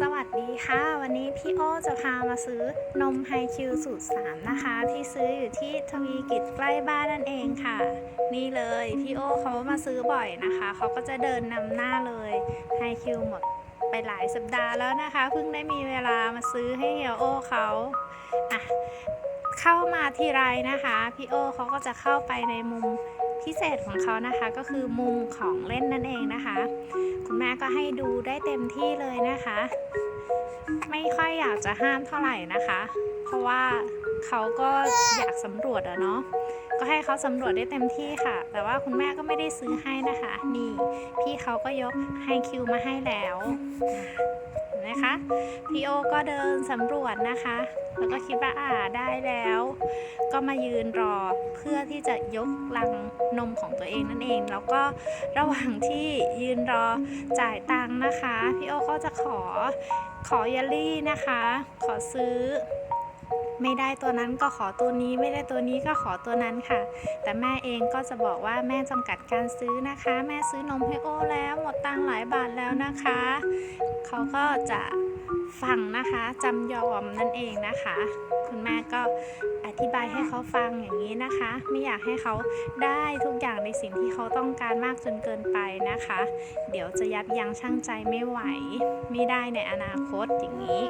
สวัสดีค่ะ วันนี้พี่โอจะพามาซื้อนมไฮคิวสูตร 3 นะคะ ที่ซื้ออยู่ที่ทวีกิจใกล้บ้านนั่นเองค่ะ นี่เลยพี่โอเขามาซื้อบ่อยนะคะ เขาก็จะเดินนำหน้าเลยไฮคิวหมดไปหลายสัปดาห์แล้วนะคะ เพิ่งได้มีเวลามาซื้อให้เฮียโอเขาอะเข้ามาทีไรนะคะ พี่โอเขาก็จะเข้าไปในมุม พิเศษของเขานะคะก็คือมุมของเล่นนั่นเองนะคะ คุณแม่ก็ให้ดูได้เต็มที่เลยนะคะ ไม่ค่อยอยากจะห้ามเท่าไหร่นะคะ เพราะว่าเขาก็อยากสำรวจอะเนาะก็ให้เขาสำรวจได้เต็มที่ค่ะ แต่ว่าคุณแม่ก็ไม่ได้ซื้อให้นะคะ นี่ พี่เขาก็ยกไฮคิวมาให้แล้ว นไหมคะพี่โอก็เดินสำรวจนะคะ แล้วก็คิดว่าอ่าได้แล้ว ก็มายืนรอเพื่อที่จะยกลังนมของตัวเองนั่นเอง แล้วก็ระหว่างที่ยืนรอจ่ายตังค์นะคะพี่โอก็จะขอขอเยลลี่นะคะ ขอซื้อไม่ได้ตัวนั้นก็ขอตัวนี้ไม่ได้ตัวนี้ก็ขอตัวนั้นค่ะ แต่แม่เองก็จะบอกว่าแม่จำกัดการซื้อนะคะ แม่ซื้อนมให้โอแล้วหมดตังค์หลายบาทแล้วนะคะ เขาก็จะฟังนะคะจำยอมนั่นเองนะคะ คุณแม่ก็อธิบายให้เขาฟังอย่างนี้นะคะ ไม่อยากให้เขาได้ทุกอย่างในสิ่งที่เขาต้องการมากจนเกินไปนะคะ เดี๋ยวจะยับยั้งชั่งใจไม่ไหว ไม่ได้ในอนาคตอย่างนี้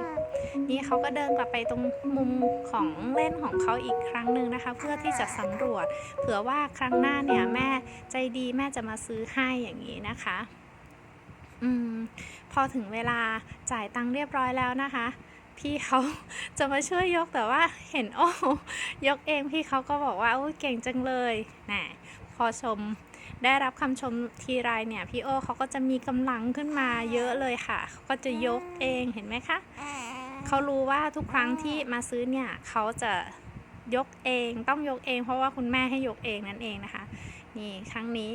นี่เขาก็เดินกลับไปตรงมุมของเล่นของเขาอีกครั้งหนึ่งนะคะ เพื่อที่จะสำรวจ เผื่อว่าครั้งหน้าเนี่ยแม่ใจดีแม่จะมาซื้อให้อย่างนี้นะคะ อืม พอถึงเวลาจ่ายตังค์เรียบร้อยแล้วนะคะ พี่เขาจะมาช่วยยกแต่ว่าเห็นโอ้ยกเองพี่เขาก็บอกว่าโอ้เก่งจังเลยแหมพอชมได้รับคำชมทีไรเนี่ยพี่โอเขาก็จะมีกำลังขึ้นมาเยอะเลยค่ะเขาก็จะยกเองเห็นไหมคะเขารู้ว่าทุกครั้งที่มาซื้อเนี่ยเขาจะยกเองต้องยกเอง เพราะว่าคุณแม่ให้ยกเองนั่นเองนะคะ นี่ครั้งนี้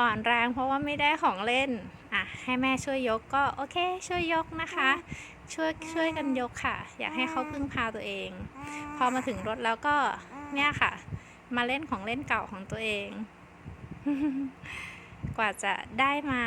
อ่อนแรงเพราะว่าไม่ได้ของเล่น อะ ให้แม่ช่วยยกก็โอเค ช่วยยกนะคะ ช่วยช่วยกันยกค่ะ อยากให้เขาพึ่งพาตัวเอง พอมาถึงรถแล้วก็เนี่ยค่ะ มาเล่นของเล่นเก่าของตัวเอง กว่าจะได้มา